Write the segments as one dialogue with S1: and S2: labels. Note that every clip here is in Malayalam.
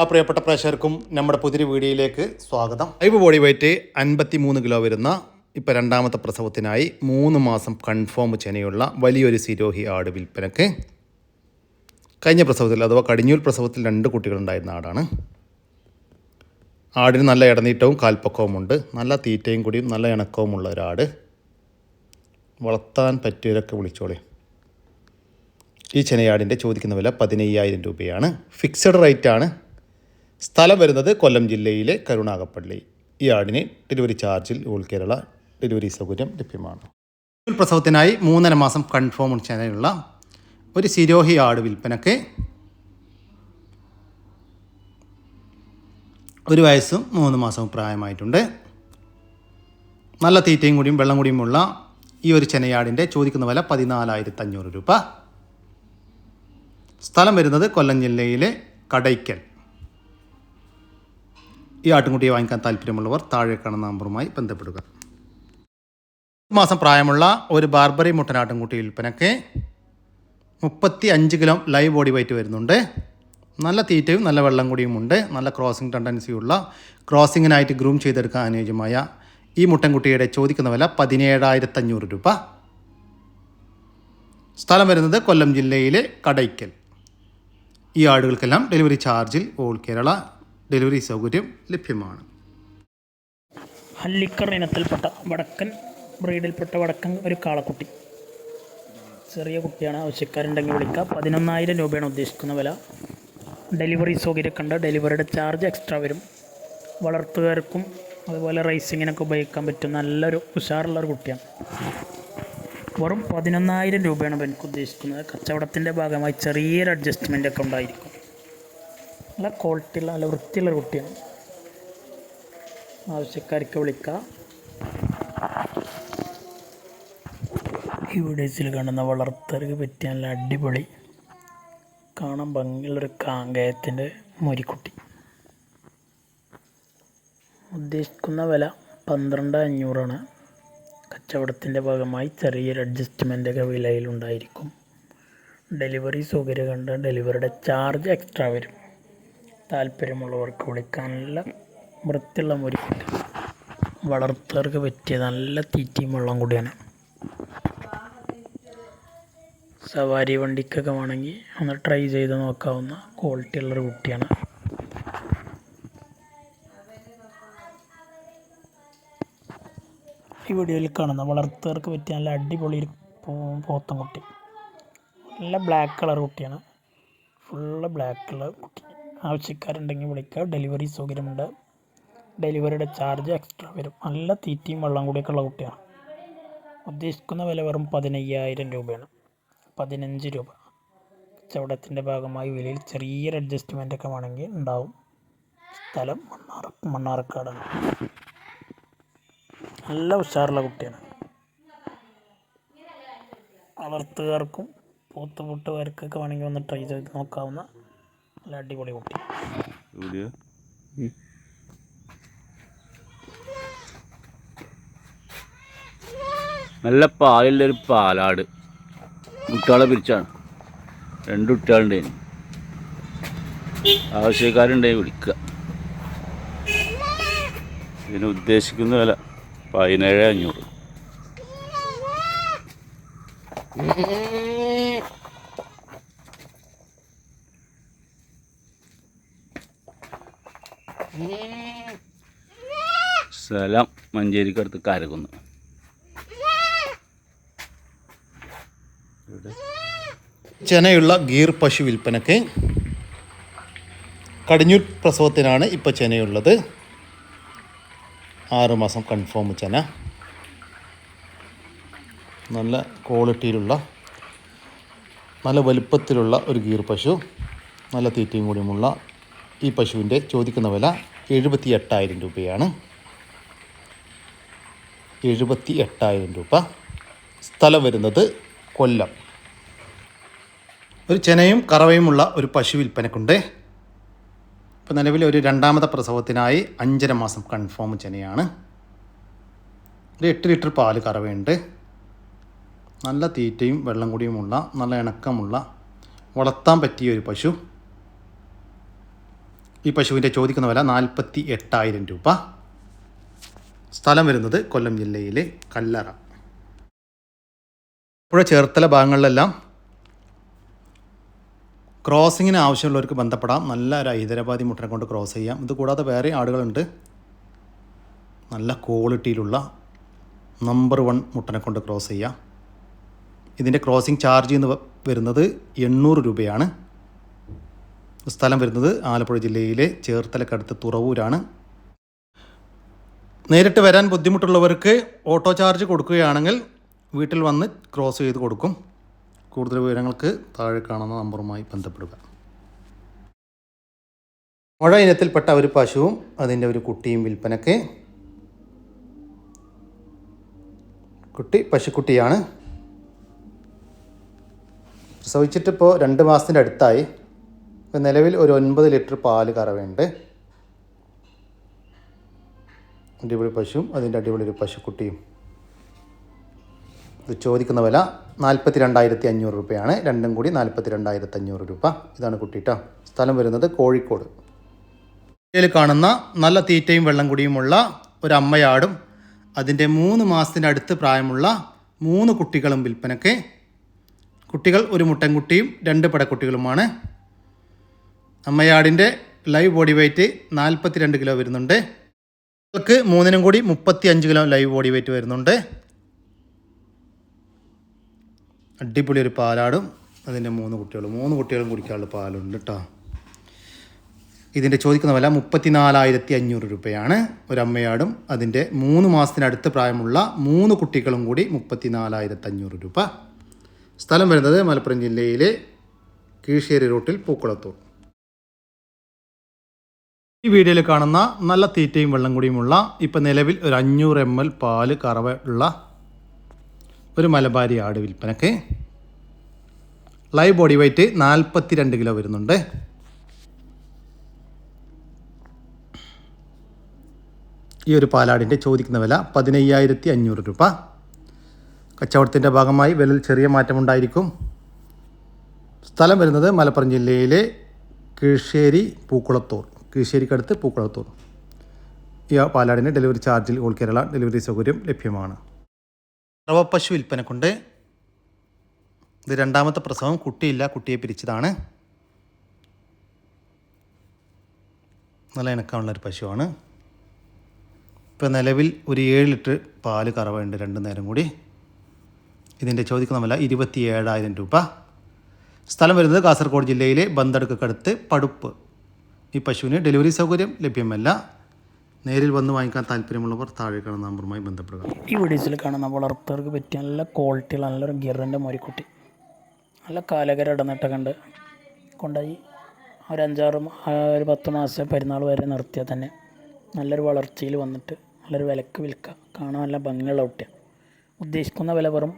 S1: ആ പ്രിയപ്പെട്ട പ്രേക്ഷകർക്കും നമ്മുടെ പുതിയ വീഡിയോയിലേക്ക് സ്വാഗതം. ലൈവ് ബോഡി വെയിറ്റ് അൻപത്തി മൂന്ന് കിലോ വരുന്ന ഇപ്പോൾ രണ്ടാമത്തെ പ്രസവത്തിനായി മൂന്ന് മാസം കൺഫേം ചെനയുള്ള വലിയൊരു സിരോഹി ആട് വിൽപ്പനക്ക് കഴിഞ്ഞ പ്രസവത്തിൽ അഥവാ കടിഞ്ഞൂൽ പ്രസവത്തിൽ രണ്ട് കുട്ടികളുണ്ടായിരുന്ന ആടാണ്. ആടിന് നല്ല ഇടനീട്ടവും കാൽപ്പക്കവുമുണ്ട്. നല്ല തീറ്റയും കൂടിയും നല്ല ഇണക്കവുമുള്ള ഒരാട് വളർത്താൻ പറ്റിയവരൊക്കെ വിളിച്ചോളി. ഈ ചെനയാടിന്റെ ചോദിക്കുന്ന വില പതിനയ്യായിരം രൂപയാണ്. ഫിക്സഡ് റേറ്റാണ്. സ്ഥലം വരുന്നത് കൊല്ലം ജില്ലയിലെ കരുണാകപ്പള്ളി. ഈ ആടിന് ഡെലിവറി ചാർജിൽ ഓൾ കേരള ഡെലിവറി സൗകര്യം ലഭ്യമാണ്. പ്രസവത്തിനായി മൂന്നര മാസം കൺഫേം ചെയ്യാനുള്ള ഒരു സിരോഹി ആട് വിൽപ്പനക്ക് ഒരു വയസ്സും മൂന്ന് മാസവും പ്രായമായിട്ടുണ്ട്. നല്ല തീറ്റയും കൂടിയും വെള്ളം കൂടിയുമുള്ള ഈ ഒരു ചെനയാടിന്റെ ചോദിക്കുന്ന വില പതിനാലായിരത്തി അഞ്ഞൂറ് രൂപ. സ്ഥലം വരുന്നത് കൊല്ലം ജില്ലയിലെ കടയ്ക്കൽ. ഈ ആട്ടിൻകുട്ടിയെ വാങ്ങിക്കാൻ താല്പര്യമുള്ളവർ താഴെ കാണുന്ന നമ്പറുമായി ബന്ധപ്പെടുക. മാസം പ്രായമുള്ള ഒരു ബാർബറി മുട്ടനാട്ടുംകുട്ടി വിൽപ്പനക്ക് മുപ്പത്തി അഞ്ച് കിലോ ലൈവ് ബോഡി വെയിറ്റ് വരുന്നുണ്ട്. നല്ല തീറ്റയും നല്ല വെള്ളം കൂടിയും ഉണ്ട്. നല്ല ക്രോസിംഗ് ടെൻഡൻസിയുള്ള ക്രോസിങ്ങിനായിട്ട് ഗ്രൂം ചെയ്തെടുക്കാൻ അനുയോജ്യമായ ഈ മുട്ടൻകുട്ടിയുടെ ചോദിക്കുന്ന വില പതിനേഴായിരത്തി അഞ്ഞൂറ് രൂപ. സ്ഥലം വരുന്നത് കൊല്ലം ജില്ലയിലെ കടയ്ക്കൽ. ഈ ആടുകൾക്കെല്ലാം ഡെലിവറി ചാർജിൽ ഓൾ കേരള ഡെലിവറി സൗകര്യം ലഭ്യമാണ്.
S2: ഹല്ലിക്കർ ഇനത്തിൽപ്പെട്ട വടക്കൻ ബ്രീഡിൽപ്പെട്ട വടക്കൻ ഒരു കാളക്കുട്ടി. ചെറിയ കുട്ടിയാണ് ആവശ്യക്കാരുണ്ടെങ്കിൽ വിളിക്കുക പതിനൊന്നായിരം രൂപയാണ് ഉദ്ദേശിക്കുന്ന വില. ഡെലിവറി സൗകര്യമൊക്കെ കണ്ട് ഡെലിവറിയുടെ ചാർജ് എക്സ്ട്രാ വരും. വളർത്തുകാർക്കും അതുപോലെ റൈസിങ്ങിനൊക്കെ ഉപയോഗിക്കാൻ പറ്റും നല്ലൊരു ഉഷാറുള്ള ഒരു കുട്ടിയാണ്. വെറും പതിനൊന്നായിരം രൂപയാണ് എനിക്ക് ഉദ്ദേശിക്കുന്നത്. കച്ചവടത്തിന്റെ ഭാഗമായി ചെറിയൊരു അഡ്ജസ്റ്റ്മെന്റ് ഒക്കെ ഉണ്ടായിരിക്കും. നല്ല ക്വാളിറ്റിയുള്ള നല്ല വൃത്തിയുള്ള കുട്ടിയാണ്. ആവശ്യക്കാർക്ക് വിളിക്കാം. ഈ വീഡിയോസിൽ കാണുന്ന വളർത്തർക്ക് പറ്റിയ നല്ല അടിപൊളി കാണാൻ ഭംഗിയുള്ളൊരു കാങ്കയത്തിന്റെ മുരിക്കുട്ടി. ഉദ്ദേശിക്കുന്ന വില പന്ത്രണ്ട് അഞ്ഞൂറാണ്. കച്ചവടത്തിന്റെ ഭാഗമായി ചെറിയൊരു അഡ്ജസ്റ്റ്മെന്റൊക്കെ വിലയിലുണ്ടായിരിക്കും ഡെലിവറി സൗകര്യം കണ്ട് ഡെലിവറിയുടെ ചാർജ് എക്സ്ട്രാ വരും. താല്പര്യമുള്ളവർക്ക് വിളിക്കാനുള്ള വൃത്തിയുള്ള മുരി വളർത്തവർക്ക് പറ്റിയ നല്ല തീറ്റയും വെള്ളം കൂടിയാണ്. സവാരി വണ്ടിക്കൊക്കെ വേണമെങ്കിൽ ഒന്ന് ട്രൈ ചെയ്ത് നോക്കാവുന്ന ക്വാളിറ്റി ഉള്ളൊരു കുട്ടിയാണ്. ഈ വീഡിയോയിൽ കാണുന്ന വളർത്തവർക്ക് പറ്റിയ നല്ല അടിപൊളി പോത്തൻ കുട്ടി. നല്ല ബ്ലാക്ക് കളർ കുട്ടിയാണ്. ഫുള്ള് ബ്ലാക്ക് കളർ കുട്ടി. ആവശ്യക്കാരുണ്ടെങ്കിൽ വിളിക്കുക ഡെലിവറി സൗകര്യമുണ്ട്. ഡെലിവറിയുടെ ചാർജ് എക്സ്ട്രാ വരും. നല്ല തീറ്റയും വെള്ളം കൂടിയൊക്കെ ഉള്ള കുട്ടിയാണ്. ഉദ്ദേശിക്കുന്ന വില വെറും പതിനയ്യായിരം രൂപയാണ്. പതിനഞ്ച് രൂപ. കച്ചവടത്തിന്റെ ഭാഗമായി വിലയിൽ ചെറിയൊരു അഡ്ജസ്റ്റ്മെന്റ് ഒക്കെ വേണമെങ്കിൽ ഉണ്ടാവും. സ്ഥലം മണ്ണാറ മണ്ണാർക്കാടാണ്. നല്ല ഉഷാറുള്ള കുട്ടിയാണ്. വളർത്തുകാർക്കും പോത്തുപൂട്ടുകാർക്കൊക്കെ വേണമെങ്കിൽ ഒന്ന് ട്രൈ ചെയ്ത് നോക്കാവുന്ന നല്ല അടിപൊളി കുട്ടി.
S3: നല്ല നല്ല പാലുള്ളൊരു പാലാട്. കുട്ടികളെ പിരിച്ചാണ് രണ്ട് കുട്ടികളുണ്ടായിരുന്നു ആവശ്യക്കാരുണ്ടായി വിളിക്കുക. ഇതിന് ഉദ്ദേശിക്കുന്ന വില പതിനേഴ് അഞ്ഞൂറ്. സ്ഥലം മഞ്ചേരിക്കടുത്ത് കരകുന്നു.
S1: ചെനയുള്ള ഗീർ പശു വിൽപ്പനക്ക് കടിഞ്ഞൂർ പ്രസവത്തിനാണ് ഇപ്പോൾ ചെനയുള്ളത്. ആറുമാസം കൺഫേം ചെന. നല്ല ക്വാളിറ്റിയിലുള്ള നല്ല വലുപ്പത്തിലുള്ള ഒരു ഗീർ പശു നല്ല തീറ്റയും കൂടിയുമുള്ള ഈ പശുവിന്റെ ചോദിക്കുന്ന വില എഴുപത്തി എട്ടായിരം രൂപയാണ്. എഴുപത്തി എട്ടായിരം രൂപ. സ്ഥലം വരുന്നത് കൊല്ലം. ഒരു ചെനയും കറവയുമുള്ള ഒരു പശു വിൽപ്പനക്കുണ്ട്. ഇപ്പോൾ നിലവിൽ ഒരു രണ്ടാമത്തെ പ്രസവത്തിനായി അഞ്ചര മാസം കൺഫേം ചെനയാണ്. ഒരു എട്ട് ലിറ്റർ പാൽ കറവയുണ്ട്. നല്ല തീറ്റയും വെള്ളം കൂടിയുമുള്ള നല്ല ഇണക്കമുള്ള വളർത്താൻ പറ്റിയ ഒരു പശു. ഈ പശുവിന്റെ ചോദിക്കുന്ന വില നാൽപ്പത്തി എട്ടായിരം രൂപ. സ്ഥലം വരുന്നത് കൊല്ലം ജില്ലയിലെ കല്ലറ. പുഴ ചേർത്തല ഭാഗങ്ങളിലെല്ലാം ക്രോസിങ്ങിന് ആവശ്യമുള്ളവർക്ക് ബന്ധപ്പെടാം. നല്ല ഒരു ഹൈദരാബാദി മുട്ടനെ കൊണ്ട് ക്രോസ് ചെയ്യാം. ഇത് കൂടാതെ വേറെ ആടുകളുണ്ട്. നല്ല ക്വാളിറ്റിയിലുള്ള നമ്പർ വൺ മുട്ടനെ കൊണ്ട് ക്രോസ് ചെയ്യാം. ഇതിന്റെ ക്രോസിംഗ് ചാർജ് എന്ന് വരുന്നത് എണ്ണൂറ് രൂപയാണ്. സ്ഥലം വരുന്നത് ആലപ്പുഴ ജില്ലയിലെ ചേർത്തലക്കടുത്ത് തുറവൂരാണ്. നേരിട്ട് വരാൻ ബുദ്ധിമുട്ടുള്ളവർക്ക് ഓട്ടോ ചാർജ് കൊടുക്കുകയാണെങ്കിൽ വീട്ടിൽ വന്ന് ക്രോസ് ചെയ്ത് കൊടുക്കും. കൂടുതൽ വിവരങ്ങൾക്ക് താഴെ കാണുന്ന നമ്പറുമായി ബന്ധപ്പെടുക. മഴ ഇനത്തിൽപ്പെട്ട ഒരു പശുവും അതിന്റെ ഒരു കുട്ടിയും വിൽപ്പനയ്ക്ക് കുട്ടി പശുക്കുട്ടിയാണ്. പ്രസവിച്ചിട്ടിപ്പോൾ രണ്ട് മാസത്തിന്റെ അടുത്തായി. നിലവിൽ ഒരു ഒൻപത് ലിറ്റർ പാൽ കറവയുണ്ട്. അടിപൊളി പശുവും അതിന്റെ അടിപൊളി ഒരു പശുക്കുട്ടിയും. ഇത് ചോദിക്കുന്ന വില നാൽപ്പത്തി രണ്ടായിരത്തി അഞ്ഞൂറ് രൂപയാണ്. രണ്ടും കൂടി നാൽപ്പത്തി രണ്ടായിരത്തി അഞ്ഞൂറ് രൂപ. ഇതാണ് കുട്ടിട്ടോ സ്ഥലം വരുന്നത് കോഴിക്കോട്. ഇതിൽ കാണുന്ന നല്ല തീറ്റയും വെള്ളം കുടിയുമുള്ള ഒരു അമ്മയാടും അതിന്റെ മൂന്ന് മാസത്തിന്റെ അടുത്ത് പ്രായമുള്ള മൂന്ന് കുട്ടികളും വിൽപ്പനയ്ക്ക്. കുട്ടികൾ ഒരു മുട്ടൻകുട്ടിയും രണ്ട് പടക്കുട്ടികളുമാണ്. അമ്മയാടിന്റെ ലൈവ് ബോഡി വെയ്റ്റ് നാൽപ്പത്തി രണ്ട് കിലോ വരുന്നുണ്ട്. കുട്ടികൾക്ക് മൂന്നിനും കൂടി മുപ്പത്തി അഞ്ച് കിലോ ലൈവ് ബോഡി വെയിറ്റ് വരുന്നുണ്ട്. അടിപൊളി ഒരു പാലാടും. അതിന്റെ മൂന്ന് കുട്ടികളും. മൂന്ന് കുട്ടികളും കുടിക്കാനുള്ള പാലുണ്ട് കേട്ടോ ഇതിന്റെ ചോദിക്കുന്ന വില മുപ്പത്തിനാലായിരത്തി അഞ്ഞൂറ് രൂപയാണ്. ഒരമ്മയാടും. അതിന്റെ മൂന്ന് മാസത്തിനടുത്ത് പ്രായമുള്ള മൂന്ന് കുട്ടികളും കൂടി മുപ്പത്തിനാലായിരത്തി അഞ്ഞൂറ് രൂപ. സ്ഥലം വരുന്നത് മലപ്പുറം ജില്ലയിലെ കീഴ്ശ്ശേരി റൂട്ടിൽ പൂക്കുളത്തൂർ. ഈ വീഡിയോയിൽ കാണുന്ന നല്ല തീറ്റയും വെള്ളം കൂടിയുമുള്ള ഇപ്പം നിലവിൽ ഒരു അഞ്ഞൂറ് എം എൽ പാൽ കറവ ഉള്ള ഒരു മലബാരി ആട് വിൽപ്പനക്ക്. ലൈവ് ബോഡി വെയ്റ്റ് നാൽപ്പത്തി രണ്ട് കിലോ വരുന്നുണ്ട്. ഈ ഒരു പാലാടിന്റെ ചോദിക്കുന്ന വില പതിനയ്യായിരത്തി അഞ്ഞൂറ് രൂപ. കച്ചവടത്തിന്റെ ഭാഗമായി വിലയിൽ ചെറിയ മാറ്റമുണ്ടായിരിക്കും. സ്ഥലം വരുന്നത് മലപ്പുറം ജില്ലയിലെ കിഴശ്ശേരി പൂക്കുളത്തൂർ. കീഴ്ശ്ശേരിക്കടുത്ത് പൂക്കുളത്തൂർ. ഈ പാലാടിന് ഡെലിവറി ചാർജിൽ ഓൾ കേരള ഡെലിവറി സൗകര്യം ലഭ്യമാണ്. റവപ്പശു വിൽപ്പനക്കുണ്ട് ഇത് രണ്ടാമത്തെ പ്രസവം കുട്ടിയില്ല കുട്ടിയെ പിരിച്ചതാണ്. നല്ല ഇണക്കാനുള്ളൊരു പശുവാണ്. ഇപ്പോൾ നിലവിൽ ഒരു ഏഴ് ലിറ്റർ പാൽ കറവുണ്ട് രണ്ട് നേരം കൂടി. ഇതിന്റെ ചോദിക്കുന്ന ഇരുപത്തി ഏഴായിരം രൂപ. സ്ഥലം വരുന്നത് കാസർഗോഡ് ജില്ലയിലെ ബന്തടുക്കടുത്ത് പടുപ്പ്. ഈ പശുവിന് ഡെലിവറി സൗകര്യം ലഭ്യമല്ല. നേരിൽ വന്ന് വാങ്ങിക്കാൻ താല്പര്യമുള്ളവർ താഴെ കാണുന്ന നമ്പറുമായി ബന്ധപ്പെടുക.
S2: ഈ വീഡിയോസിൽ കാണുന്ന വളർത്തവർക്ക് പറ്റിയ നല്ല ക്വാളിറ്റിയുള്ള നല്ലൊരു ഗിറിന്റെ മോരിക്കുട്ടി. നല്ല കാലകര ഇടന്നിട്ടൊക്കെ ഉണ്ട് കൊണ്ടുപോയി ഒരു അഞ്ചാറ് ഒരു പത്ത് മാസം പെരുന്നാൾ വരെ നിർത്തിയാൽ തന്നെ നല്ലൊരു വളർച്ചയിൽ വന്നിട്ട് നല്ലൊരു വിലക്ക് വിൽക്കുക. കാണാൻ നല്ല ഭംഗിയുള്ള കുട്ടിയാണ് ഉദ്ദേശിക്കുന്ന വില വെറും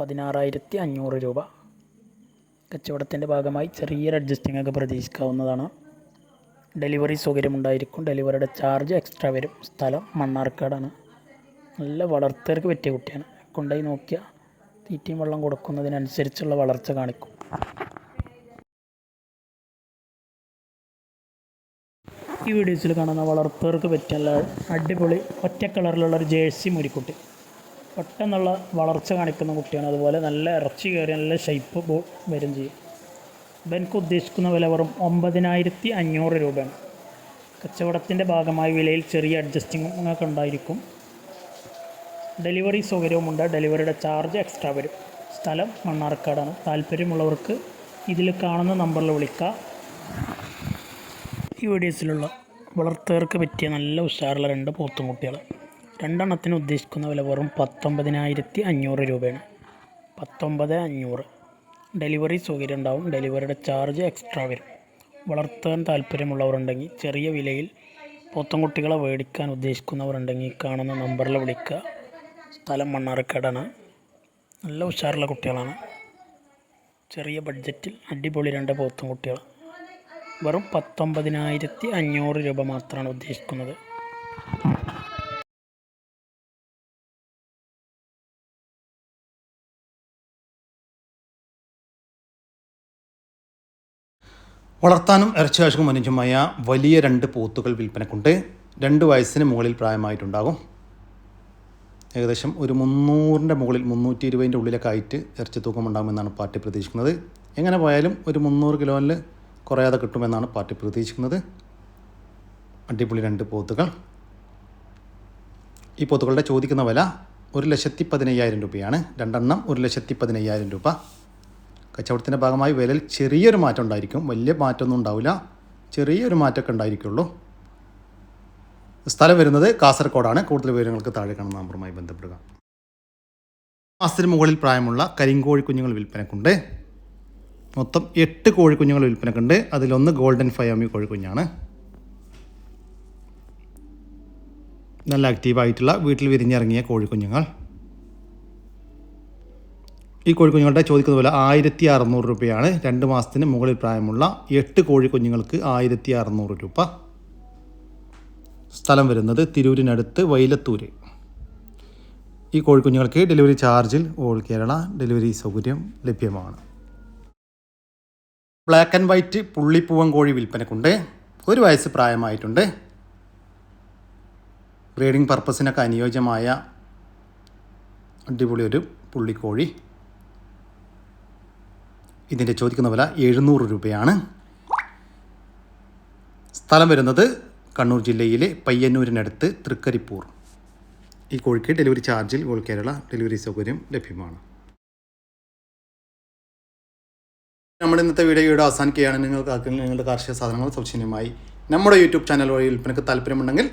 S2: പതിനാറായിരത്തി അഞ്ഞൂറ് രൂപ. കച്ചവടത്തിന്റെ ഭാഗമായി ചെറിയൊരു അഡ്ജസ്റ്റിംഗ് ഒക്കെ പ്രതീക്ഷിക്കാവുന്നതാണ്. ഡെലിവറി സൗകര്യമുണ്ടായിരിക്കും. ഡെലിവറിയുടെ ചാർജ് എക്സ്ട്രാ വരും. സ്ഥലം മണ്ണാർക്കാടാണ്. നല്ല വളർത്തവർക്ക് പറ്റിയ കുട്ടിയാണ്. കൊണ്ടുപോയി നോക്കിയാൽ തീറ്റയും വെള്ളം കൊടുക്കുന്നതിനനുസരിച്ചുള്ള വളർച്ച കാണിക്കും. ഈ വീഡിയോസിൽ കാണുന്ന വളർത്തവർക്ക് പറ്റിയ അടിപൊളി ഒറ്റ കളറിലുള്ള ഒരു ജേഴ്സി മുരിക്കുട്ടി. പെട്ടെന്നുള്ള വളർച്ച കാണിക്കുന്ന കുട്ടിയാണ്. അതുപോലെ നല്ല ഇറച്ചി കയറി നല്ല ഷേപ്പ് വരും ചെയ്യും. എനിക്ക് ഉദ്ദേശിക്കുന്ന വില വെറും ഒമ്പതിനായിരത്തി അഞ്ഞൂറ് രൂപയാണ്. കച്ചവടത്തിന്റെ ഭാഗമായി വിലയിൽ ചെറിയ അഡ്ജസ്റ്റിങ്ങും ഒക്കെ ഉണ്ടായിരിക്കും. ഡെലിവറി സൗകര്യവുമുണ്ട്. ഡെലിവറിയുടെ ചാർജ് എക്സ്ട്രാ വരും. സ്ഥലം മണ്ണാർക്കാടാണ്. താല്പര്യമുള്ളവർക്ക് ഇതിൽ കാണുന്ന നമ്പറിൽ വിളിക്കുക ഈ വീഡിയോസിലുള്ള വളർത്തുകാർക്ക് പറ്റിയ നല്ല ഉഷാറുള്ള രണ്ട് പോത്തും കുട്ടികൾ രണ്ടെണ്ണത്തിന് ഉദ്ദേശിക്കുന്ന വില വെറും പത്തൊമ്പതിനായിരത്തി അഞ്ഞൂറ് രൂപയാണ്. പത്തൊമ്പത് അഞ്ഞൂറ്. ഡെലിവറി സൗകര്യം ഉണ്ടാവും ഡെലിവറിയുടെ ചാർജ് എക്സ്ട്രാ വരും. വളർത്താൻ താല്പര്യമുള്ളവരുണ്ടെങ്കിൽ ചെറിയ വിലയിൽ പോത്തം പോത്തൻകുട്ടികളെ മേടിക്കാൻ ഉദ്ദേശിക്കുന്നവരുണ്ടെങ്കിൽ കാണുന്ന നമ്പറിൽ വിളിക്കുക. സ്ഥലം മണ്ണാർക്കാടാണ്. നല്ല ഉഷാറുള്ള കുട്ടികളാണ്. ചെറിയ ബഡ്ജറ്റിൽ അടിപൊളി രണ്ട് പോത്തം കുട്ടികൾ വെറും പത്തൊമ്പതിനായിരത്തി അഞ്ഞൂറ് രൂപ മാത്രമാണ് ഉദ്ദേശിക്കുന്നത്.
S1: വളർത്താനും ഇറച്ചിയാശുക്കും അനുജമായ വലിയ രണ്ട് പോത്തുകൾ വിൽപ്പനക്കുണ്ട്. രണ്ട് വയസ്സിന് മുകളിൽ പ്രായമായിട്ടുണ്ടാകും. ഏകദേശം ഒരു മുന്നൂറിന്റെ മുകളിൽ മുന്നൂറ്റി ഇരുപതിന്റെ ഉള്ളിലൊക്കെ ആയിട്ട് ഇറച്ചി തൂക്കം ഉണ്ടാകുമെന്നാണ് പാർട്ടി പ്രതീക്ഷിക്കുന്നത്. എങ്ങനെ പോയാലും ഒരു മുന്നൂറ് കിലോയിൽ കുറയാതെ കിട്ടുമെന്നാണ് പാർട്ടി പ്രതീക്ഷിക്കുന്നത്. അടിപൊളി രണ്ട് പോത്തുകൾ. ഈ പോത്തുകളുടെ ചോദിക്കുന്ന വില ഒരു ലക്ഷത്തി പതിനയ്യായിരം രൂപയാണ്. രണ്ടെണ്ണം ഒരു ലക്ഷത്തി പതിനയ്യായിരം രൂപ. കച്ചവടത്തിന്റെ ഭാഗമായി വിലയിൽ ചെറിയൊരു മാറ്റം ഉണ്ടായിരിക്കും. വലിയ മാറ്റമൊന്നും ഉണ്ടാവില്ല. ചെറിയൊരു മാറ്റമൊക്കെ ഉണ്ടായിരിക്കുള്ളൂ. സ്ഥലം വരുന്നത് കാസർഗോഡാണ്. കൂടുതൽ വിവരങ്ങൾക്ക് താഴെ കാണുന്ന നമ്പറുമായി ബന്ധപ്പെടുക. മാസത്തിന് മുകളിൽ പ്രായമുള്ള കരിങ്കോഴി കുഞ്ഞുങ്ങൾ വിൽപ്പനക്കുണ്ട്. മൊത്തം എട്ട് കോഴിക്കുഞ്ഞുങ്ങൾ വിൽപ്പനക്കുണ്ട്. അതിലൊന്ന് ഗോൾഡൻ ഫയാമി കോഴിക്കുഞ്ഞാണ് നല്ല ആക്റ്റീവായിട്ടുള്ള വീട്ടിൽ വിരിഞ്ഞിറങ്ങിയ കോഴിക്കുഞ്ഞുങ്ങൾ ഈ കോഴിക്കുഞ്ഞുങ്ങളുടെ ചോദിക്കുന്ന പോലെ ആയിരത്തി അറുന്നൂറ് രൂപയാണ്. രണ്ട് മാസത്തിന് മുകളിൽ പ്രായമുള്ള എട്ട് കോഴിക്കുഞ്ഞുങ്ങൾക്ക് ആയിരത്തി അറുന്നൂറ് രൂപ. സ്ഥലം വരുന്നത് തിരൂരിനടുത്ത് വൈലത്തൂര്. ഈ കോഴിക്കുഞ്ഞുങ്ങൾക്ക് ഡെലിവറി ചാർജിൽ ഓൾ കേരള ഡെലിവറി സൗകര്യം ലഭ്യമാണ്. ബ്ലാക്ക് ആൻഡ് വൈറ്റ് പുള്ളിപ്പൂവൻ കോഴി വിൽപ്പനക്കുണ്ട്. ഒരു വയസ്സ് പ്രായമായിട്ടുണ്ട്. ബ്രീഡിംഗ് പർപ്പസിനൊക്കെ അനുയോജ്യമായ അടിപൊളി ഒരു പുള്ളിക്കോഴി. ഇതിന്റെ ചോദിക്കുന്ന വില എഴുന്നൂറ് രൂപയാണ്. സ്ഥലം വരുന്നത് കണ്ണൂർ ജില്ലയിലെ പയ്യന്നൂരിനടുത്ത് തൃക്കരിപ്പൂർ. ഈ കോഴിക്ക് ഡെലിവറി ചാർജിൽ ഓൾ കേരള ഡെലിവറി സൗകര്യം ലഭ്യമാണ്. നമ്മുടെ ഇന്നത്തെ വീഡിയോയുടെ അവസാനിക്കുകയാണ്. നിങ്ങൾക്ക് നിങ്ങളുടെ കാർഷിക സാധനങ്ങൾ സൗജന്യമായി നമ്മുടെ യൂട്യൂബ് ചാനൽ വഴി വിൽപ്പനക്ക് താല്പര്യമുണ്ടെങ്കിൽ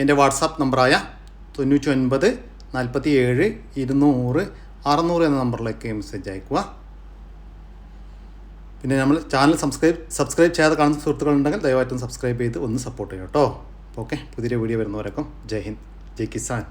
S1: എന്റെ വാട്സാപ്പ് നമ്പറായ തൊണ്ണൂറ്റി ഒൻപത് നാൽപ്പത്തി ഏഴ് ഇരുന്നൂറ് അറുന്നൂറ് എന്ന നമ്പറിലേക്ക് മെസ്സേജ് അയക്കുക പിന്നെ നമ്മൾ ചാനൽ സബ്സ്ക്രൈബ് സബ്സ്ക്രൈബ് ചെയ്യാതെ കാണുന്ന സുഹൃത്തുക്കളുണ്ടെങ്കിൽ ദയവായിട്ടും സബ്സ്ക്രൈബ് ചെയ്ത് ഒന്ന് സപ്പോർട്ട് ചെയ്യും കേട്ടോ. ഓക്കെ പുതിയ വീഡിയോ വരുന്നവരൊക്കെ ജയ് ഹിന്ദ് ജയ് കിസാൻ.